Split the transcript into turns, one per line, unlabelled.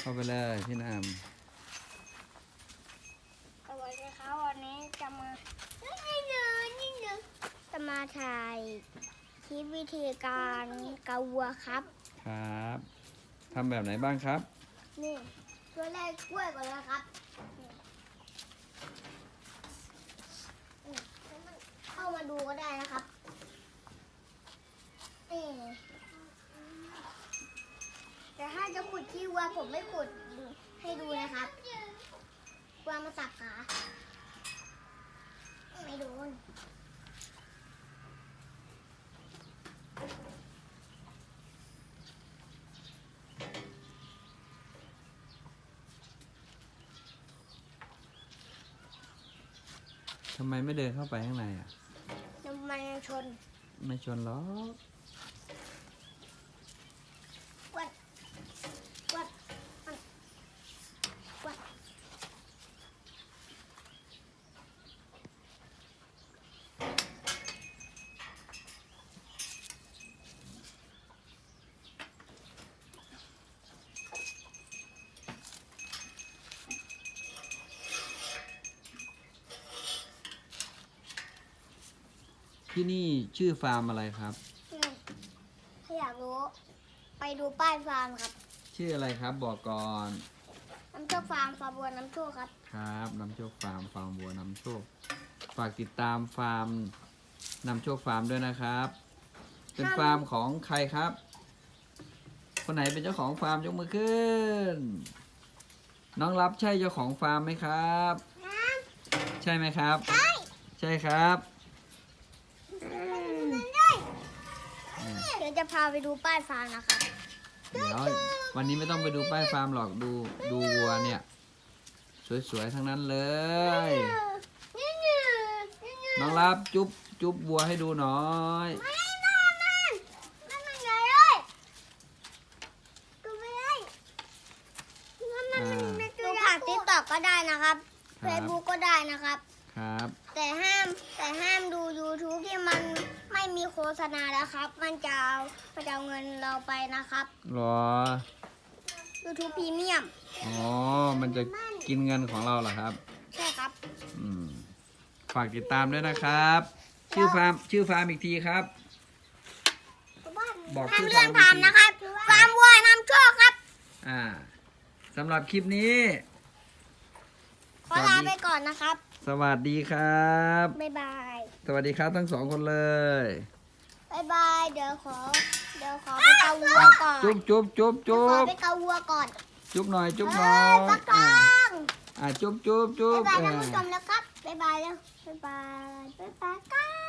เข้าไปเลยพี่นาม
สวัสดีครับวันนี้จะมานี่เนื้อนี่เนื้อจะมาถ่ายคลิปวิธีการเกาวัวครับ
ครับทำแบบไหนบ้างครับ
นี่ตัวแรกกล้วยก่อนนะครับนี่นี่เข้ามาดูก็ได้นะครับนี่แต่ถ้า จะขุดขี้วัวผมไม่ขุดให้ดูนะครับวัวมาสับขาไม่โดน
ทำไมไม่เดินเข้าไปข้างในอะ
น้ำมันยังชน
ไม่ชนหรอก ที่นี่ชื่อฟาร์มอะไรครับ
นี่ถ้าอยากรู้ ไปดูป้ายฟาร์มครับ
ชื่ออะไรครับบอกก่อน
น้ำโชคฟาร์มฟาร์มบัวน้ำโชคครับ
ครับนำโชคฟาร์มฟาร์มบัวนำโชค ฝากติดตามฟาร์มนำโชคฟาร์มด้วยนะครับ เป็นฟาร์มของใครครับ คนไหนเป็นเจ้าของฟาร์มยกมือขึ้น น้องรับใช่เจ้าของฟาร์มไหมครับ ใช่ไหมครับ
ใช่
ใช่ครับ
เดี๋ ยวจะพาไปดูป้ายฟาร์มนะครับ
เดี๋ยววันนี้ไม่ต้องไปดูป้ายฟาร์มหรอกดูดูวัวเนี่ย สวยๆทั้งนั้นเลย
นี่นี่นี่นี่
น้องรับจุ๊บจุ๊บวัวให้ดูหน่อย
ไม่ไม่ไม่ไม่ไม่ใหญ่เลยดูไม่ได้
อ่า
ดูผ่านติ๊กต็อกก็ได้นะครับ
ค
เฟ
รับ
ซบุ๊กก็ได้นะครับ
ครับ
แต่ห้า ษณาแล้วครับ มันจะเอามันจะเอาเงินเราไปนะครับ
หรอ
YouTube พรีเมียม
อ๋อ มันจะกินเงินของเราเหรอครับ
ใช่ครับ
อืม ฝากติดตามด้วยนะครับ ชื่อฟาร์มชื่อฟาร์มอีกทีครับ บอกชื่
ทำ
อ
เรื่อง
ฟาร์ม
ทำนะครับ ฟาร์มวัวนำโชคครับ
อ่าสำหรับคลิปนี้
ขอลาไปก่อนนะครับ
สวัสดีครับ
บ๊ายบาย
สวัสดีครับทั้งสองคนเลย
บ๊ายบาย เดี๋ยวขอ เดี๋ยวขอไปเกาวัวก่อน
จุ๊บจุ๊บจุ๊บ
เดี๋ยว
จุ๊
ขอบไปเกาวัวก่อน
จุ๊บหน่อยจุ๊บห
เฮ้
น่อยย
ปลาก
อ่า
อง
อ่าจุ๊บจุ๊บจุ๊
บ๊า
บ
ยบาย
เอ
ท่าน
อ
ผู้ชมแล้วครับบ๊ายบายแล้วบ๊ายบายบ๊ายบายครับ